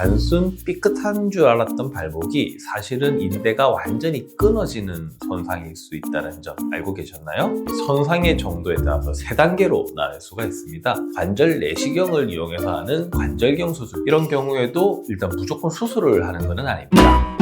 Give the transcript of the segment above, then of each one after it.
단순 삐끗한 줄 알았던 발목이 사실은 인대가 완전히 끊어지는 손상일 수 있다는 점 알고 계셨나요? 손상의 정도에 따라서 세 단계로 나눌 수가 있습니다. 관절 내시경을 이용해서 하는 관절경 수술 이런 경우에도 일단 무조건 수술을 하는 것은 아닙니다.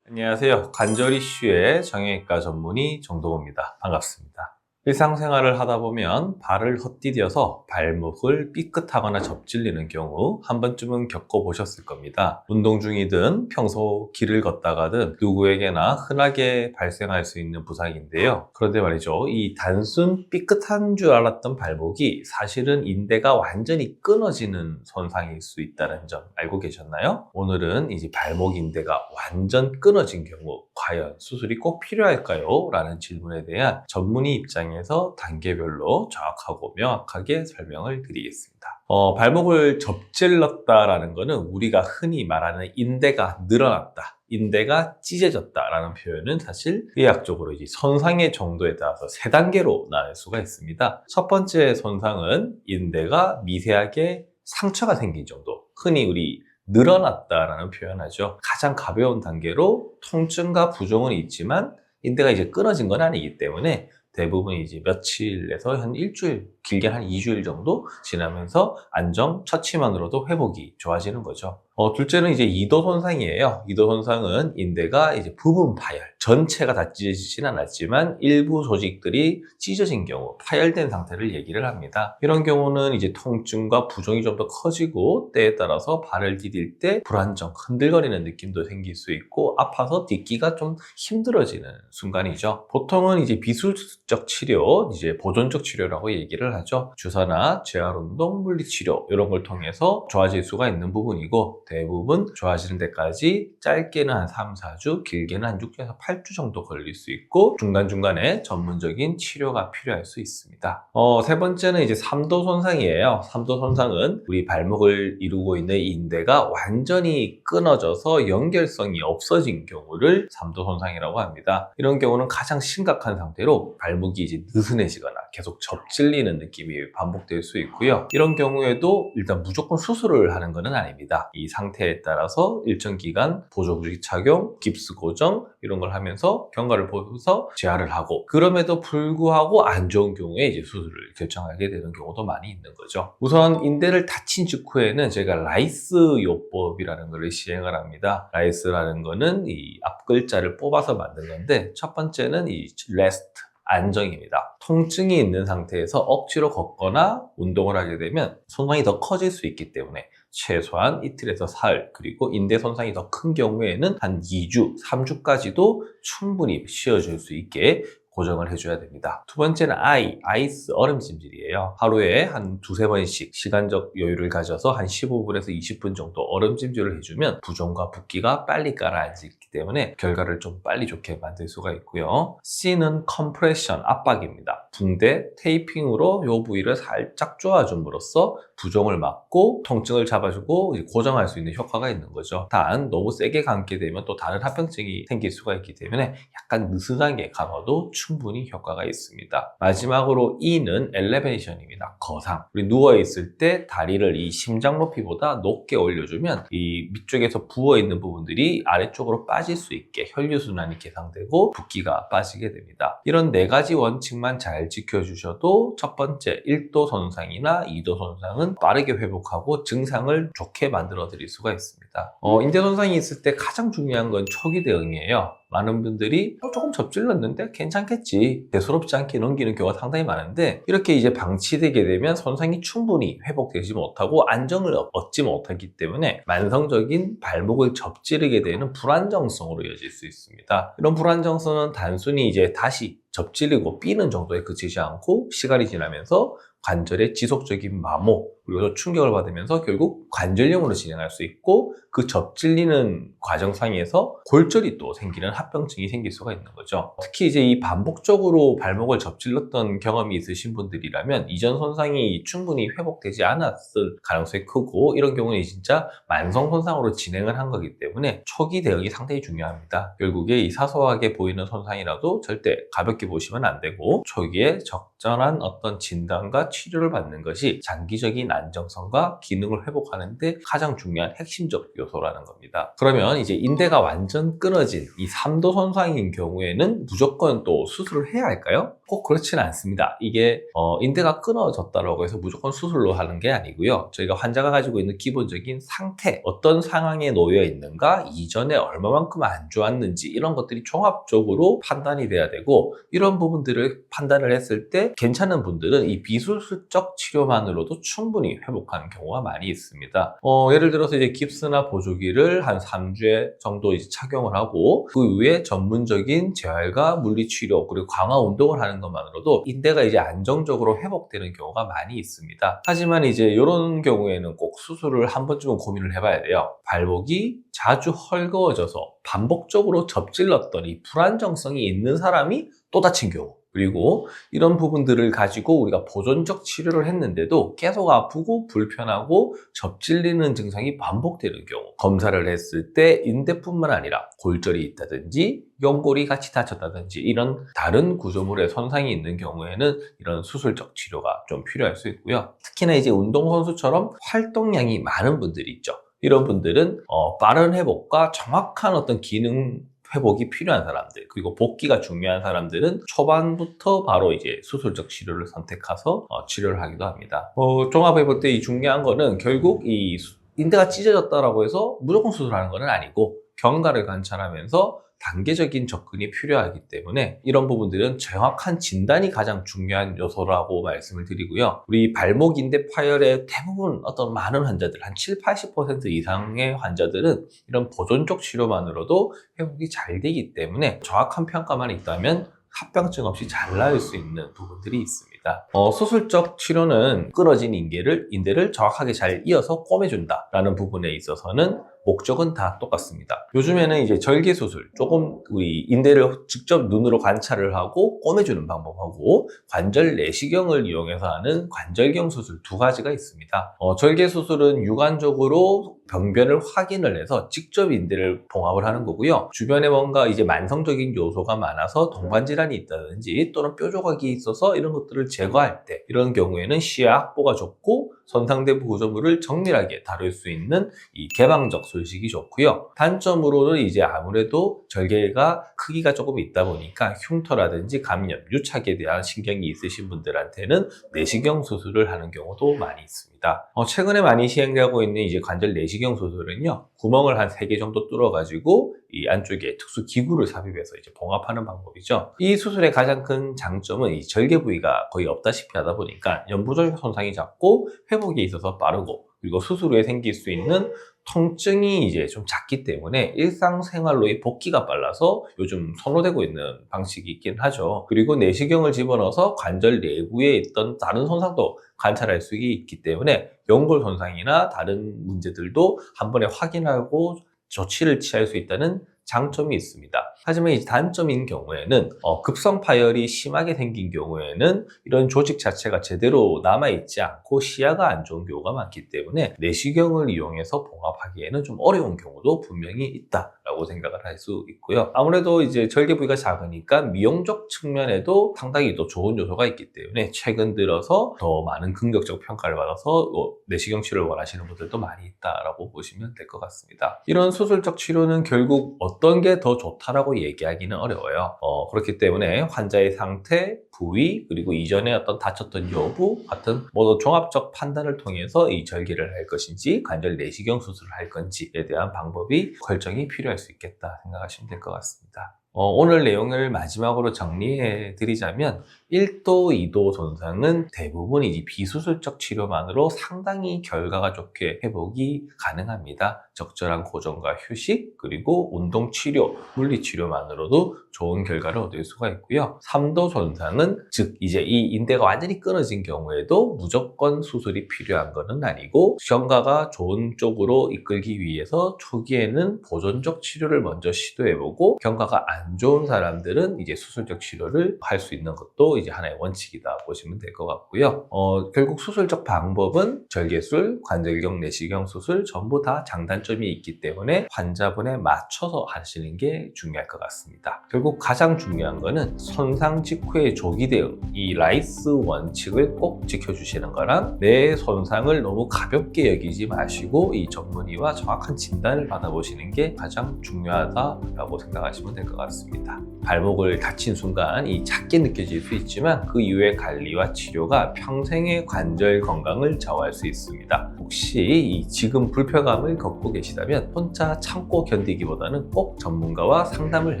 안녕하세요. 관절 이슈의 정형외과 전문의 정동호입니다. 반갑습니다. 일상생활을 하다 보면 발을 헛디뎌서 발목을 삐끗하거나 접질리는 경우 한 번쯤은 겪어보셨을 겁니다. 운동 중이든 평소 길을 걷다가든 누구에게나 흔하게 발생할 수 있는 부상인데요. 그런데 말이죠. 이 단순 삐끗한 줄 알았던 발목이 사실은 인대가 완전히 끊어지는 손상일 수 있다는 점 알고 계셨나요? 오늘은 이제 발목 인대가 완전 끊어진 경우 과연 수술이 꼭 필요할까요? 라는 질문에 대한 전문의 입장에 서 단계별로 정확하고 명확하게 설명을 드리겠습니다. 어, 발목을 접질렀다라는 것은 우리가 흔히 말하는 인대가 늘어났다. 인대가 찢어졌다라는 표현은 사실 의학적으로 이제 손상의 정도에 따라서 세 단계로 나눌 수가 있습니다. 첫 번째 손상은 인대가 미세하게 상처가 생긴 정도. 흔히 우리 늘어났다라는 표현하죠. 가장 가벼운 단계로 통증과 부종은 있지만 인대가 이제 끊어진 건 아니기 때문에 대부분 이제 며칠에서 한 일주일, 길게 한 2주일 정도 지나면서 안정 처치만으로도 회복이 좋아지는 거죠. 어, 둘째는 이제 이도 손상이에요. 이도 손상은 인대가 이제 부분 파열, 전체가 다 찢어지진 않았지만 일부 조직들이 찢어진 경우, 파열된 상태를 얘기를 합니다. 이런 경우는 이제 통증과 부종이 좀 더 커지고 때에 따라서 발을 디딜 때 불안정, 흔들거리는 느낌도 생길 수 있고 아파서 딛기가 좀 힘들어지는 순간이죠. 보통은 이제 비술적 치료, 이제 보존적 치료라고 얘기를 하죠. 주사나 재활 운동, 물리 치료 이런 걸 통해서 좋아질 수가 있는 부분이고 대부분 좋아지는 데까지 짧게는 한 3, 4주, 길게는 한 6에서 8주 정도 걸릴 수 있고 중간중간에 전문적인 치료가 필요할 수 있습니다. 어, 세 번째는 이제 삼도 손상이에요. 삼도 손상은 우리 발목을 이루고 있는 인대가 완전히 끊어져서 연결성이 없어진 경우를 삼도 손상이라고 합니다. 이런 경우는 가장 심각한 상태로 발목이 이제 느슨해지거나 계속 접질리는 느낌이 반복될 수 있고요. 이런 경우에도 일단 무조건 수술을 하는 것은 아닙니다. 이 상태에 따라서 일정 기간 보조구리 착용, 깁스 고정 이런 걸 하면서 경과를 보면서 재활을 하고 그럼에도 불구하고 안 좋은 경우에 이제 수술을 결정하게 되는 경우도 많이 있는 거죠. 우선 인대를 다친 직후에는 저희가 라이스 요법이라는 것을 시행을 합니다. 라이스라는 거는 이 앞글자를 뽑아서 만든 건데 첫 번째는 이 레스트 안정입니다. 통증이 있는 상태에서 억지로 걷거나 운동을 하게 되면 손상이 더 커질 수 있기 때문에 최소한 이틀에서 사흘 그리고 인대 손상이 더 큰 경우에는 한 2주, 3주까지도 충분히 쉬어줄 수 있게 고정을 해줘야 됩니다. 두 번째는 아이, 아이스 얼음 찜질이에요. 하루에 한 두세 번씩 시간적 여유를 가져서 한 15분에서 20분 정도 얼음 찜질을 해주면 부종과 붓기가 빨리 가라앉기 때문에 결과를 좀 빨리 좋게 만들 수가 있고요. C는 컴프레션, 압박입니다. 붕대, 테이핑으로 이 부위를 살짝 조아줌으로써 부종을 막고 통증을 잡아주고 고정할 수 있는 효과가 있는 거죠. 단 너무 세게 감게 되면 또 다른 합병증이 생길 수가 있기 때문에 약간 느슨하게 감아도 충분히 효과가 있습니다. 마지막으로 E는 엘레베이션입니다. 거상. 우리 누워있을 때 다리를 이 심장 높이보다 높게 올려주면 이 밑쪽에서 부어있는 부분들이 아래쪽으로 빠질 수 있게 혈류순환이 개상되고 붓기가 빠지게 됩니다. 이런 네 가지 원칙만 잘 지켜주셔도 첫 번째 1도 손상이나 2도 손상은 빠르게 회복하고 증상을 좋게 만들어 드릴 수가 있습니다. 어, 인대 손상이 있을 때 가장 중요한 건 초기 대응이에요. 많은 분들이 어, 조금 접질렀는데 괜찮겠지 대수롭지 않게 넘기는 경우가 상당히 많은데 이렇게 이제 방치되게 되면 손상이 충분히 회복되지 못하고 안정을 얻지 못하기 때문에 만성적인 발목을 접지르게 되는 불안정성으로 이어질 수 있습니다. 이런 불안정성은 단순히 이제 다시 접질리고 삐는 정도에 그치지 않고 시간이 지나면서 관절의 지속적인 마모 그리고 충격을 받으면서 결국 관절염으로 진행할 수 있고 그 접질리는 과정 상에서 골절이 또 생기는 합병증이 생길 수가 있는 거죠. 특히 이제 이 반복적으로 발목을 접질렀던 경험이 있으신 분들이라면 이전 손상이 충분히 회복되지 않았을 가능성이 크고 이런 경우는 진짜 만성 손상으로 진행을 한 거기 때문에 초기 대응이 상당히 중요합니다. 결국에 이 사소하게 보이는 손상이라도 절대 가볍게 보시면 안 되고 초기에 적절한 어떤 진단과 치료를 받는 것이 장기적인 안정성과 기능을 회복하는데 가장 중요한 핵심적 요소라는 겁니다. 그러면 이제 인대가 완전 끊어진 이 3도 손상인 경우에는 무조건 또 수술을 해야 할까요? 꼭 그렇지는 않습니다. 이게 어, 인대가 끊어졌다고 해서 무조건 수술로 하는 게 아니고요. 저희가 환자가 가지고 있는 기본적인 상태, 어떤 상황에 놓여 있는가, 이전에 얼마만큼 안 좋았는지 이런 것들이 종합적으로 판단이 돼야 되고 이런 부분들을 판단을 했을 때 괜찮은 분들은 이 비수술적 치료만으로도 충분히 회복하는 경우가 많이 있습니다. 어, 예를 들어서 이제 깁스나 보조기를 한 3주에 정도 이제 착용을 하고 그 이후에 전문적인 재활과 물리치료 그리고 강화 운동을 하는 것만으로도 인대가 이제 안정적으로 회복되는 경우가 많이 있습니다. 하지만 이제 이런 경우에는 꼭 수술을 한 번쯤은 고민을 해봐야 돼요. 발목이 자주 헐거워져서 반복적으로 접질렀던 이 불안정성이 있는 사람이 또 다친 경우 그리고 이런 부분들을 가지고 우리가 보존적 치료를 했는데도 계속 아프고 불편하고 접질리는 증상이 반복되는 경우 검사를 했을 때 인대뿐만 아니라 골절이 있다든지 연골이 같이 다쳤다든지 이런 다른 구조물에 손상이 있는 경우에는 이런 수술적 치료가 좀 필요할 수 있고요. 특히나 이제 운동선수처럼 활동량이 많은 분들이 있죠. 이런 분들은 어, 빠른 회복과 정확한 어떤 기능 회복이 필요한 사람들 그리고 복귀가 중요한 사람들은 초반부터 바로 이제 수술적 치료를 선택해서 어, 치료를 하기도 합니다. 어, 종합해 볼 때 이 중요한 거는 결국 이 수- 인대가 찢어졌다라고 해서 무조건 수술하는 건 아니고 경과를 관찰하면서 단계적인 접근이 필요하기 때문에 이런 부분들은 정확한 진단이 가장 중요한 요소라고 말씀을 드리고요. 우리 발목 인대 파열의 대부분 어떤 많은 환자들, 한 7, 80% 이상의 환자들은 이런 보존적 치료만으로도 회복이 잘 되기 때문에 정확한 평가만 있다면 합병증 없이 잘 나을 수 있는 부분들이 있습니다. 어, 수술적 치료는 끊어진 인대를, 인대를 정확하게 잘 이어서 꿰매준다라는 부분에 있어서는 목적은 다 똑같습니다. 요즘에는 이제 절개 수술, 조금 우리 인대를 직접 눈으로 관찰을 하고 꿰매주는 방법하고 관절 내시경을 이용해서 하는 관절경 수술 두 가지가 있습니다. 어, 절개 수술은 육안적으로 병변을 확인을 해서 직접 인대를 봉합을 하는 거고요. 주변에 뭔가 이제 만성적인 요소가 많아서 동반 질환이 있다든지 또는 뼈 조각이 있어서 이런 것들을 제거할 때 이런 경우에는 시야 확보가 좋고 손상된 구조물을 정밀하게 다룰 수 있는 이 개방적 술식이 좋고요. 단점으로는 이제 아무래도 절개가 크기가 조금 있다 보니까 흉터라든지 감염, 유착에 대한 신경이 있으신 분들한테는 내시경 수술을 하는 경우도 많이 있습니다. 어, 최근에 많이 시행되고 있는 이제 관절 내시경 수술은요, 구멍을 한 3개 정도 뚫어가지고 이 안쪽에 특수 기구를 삽입해서 이제 봉합하는 방법이죠. 이 수술의 가장 큰 장점은 이 절개 부위가 거의 없다시피 하다 보니까 연부절 손상이 작고 회복에 있어서 빠르고 그리고 수술 후에 생길 수 있는 통증이 이제 좀 작기 때문에 일상생활로의 복귀가 빨라서 요즘 선호되고 있는 방식이 있긴 하죠. 그리고 내시경을 집어넣어서 관절 내부에 있던 다른 손상도 관찰할 수 있기 때문에 연골 손상이나 다른 문제들도 한 번에 확인하고 조치를 취할 수 있다는 장점이 있습니다. 하지만 이 단점인 경우에는 어, 급성 파열이 심하게 생긴 경우에는 이런 조직 자체가 제대로 남아있지 않고 시야가 안 좋은 경우가 많기 때문에 내시경을 이용해서 봉합하기에는 좀 어려운 경우도 분명히 있다라고 생각을 할 수 있고요. 아무래도 이제 절개 부위가 작으니까 미용적 측면에도 상당히 또 좋은 요소가 있기 때문에 최근 들어서 더 많은 긍정적 평가를 받아서 어, 내시경 치료를 원하시는 분들도 많이 있다라고 보시면 될 것 같습니다. 이런 수술적 치료는 결국 어떤 게 더 좋다라고 얘기하기는 어려워요. 어, 그렇기 때문에 환자의 상태, 부위, 그리고 이전에 어떤 다쳤던 여부 같은 모두 종합적 판단을 통해서 이 절개를 할 것인지 관절 내시경 수술을 할 건지에 대한 방법이 결정이 필요할 수 있겠다 생각하시면 될 것 같습니다. 어, 오늘 내용을 마지막으로 정리해 드리자면 1도, 2도 손상은 대부분 이제 비수술적 치료만으로 상당히 결과가 좋게 회복이 가능합니다. 적절한 고정과 휴식, 그리고 운동 치료, 물리 치료만으로도 좋은 결과를 얻을 수가 있고요. 3도 손상은 즉 이제 이 인대가 완전히 끊어진 경우에도 무조건 수술이 필요한 것은 아니고 경과가 좋은 쪽으로 이끌기 위해서 초기에는 보존적 치료를 먼저 시도해보고 경과가 안안 좋은 사람들은 이제 수술적 치료를 할 수 있는 것도 이제 하나의 원칙이다 보시면 될 것 같고요. 어, 결국 수술적 방법은 절개술, 관절경, 내시경 수술 전부 다 장단점이 있기 때문에 환자분에 맞춰서 하시는 게 중요할 것 같습니다. 결국 가장 중요한 거는 손상 직후의 조기 대응, 이 라이스 원칙을 꼭 지켜주시는 거랑 내 손상을 너무 가볍게 여기지 마시고 이 전문의와 정확한 진단을 받아보시는 게 가장 중요하다라고 생각하시면 될 것 같습니다. 발목을 다친 순간 이 작게 느껴질 수 있지만 그 이후의 관리와 치료가 평생의 관절 건강을 좌우할 수 있습니다. 혹시 이 지금 불편감을 겪고 계시다면 혼자 참고 견디기보다는 꼭 전문가와 상담을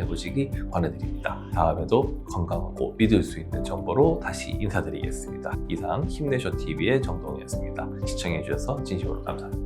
해보시기 권해드립니다. 다음에도 건강하고 믿을 수 있는 정보로 다시 인사드리겠습니다. 이상 힘내쇼 TV의 정동이었습니다. 시청해주셔서 진심으로 감사합니다.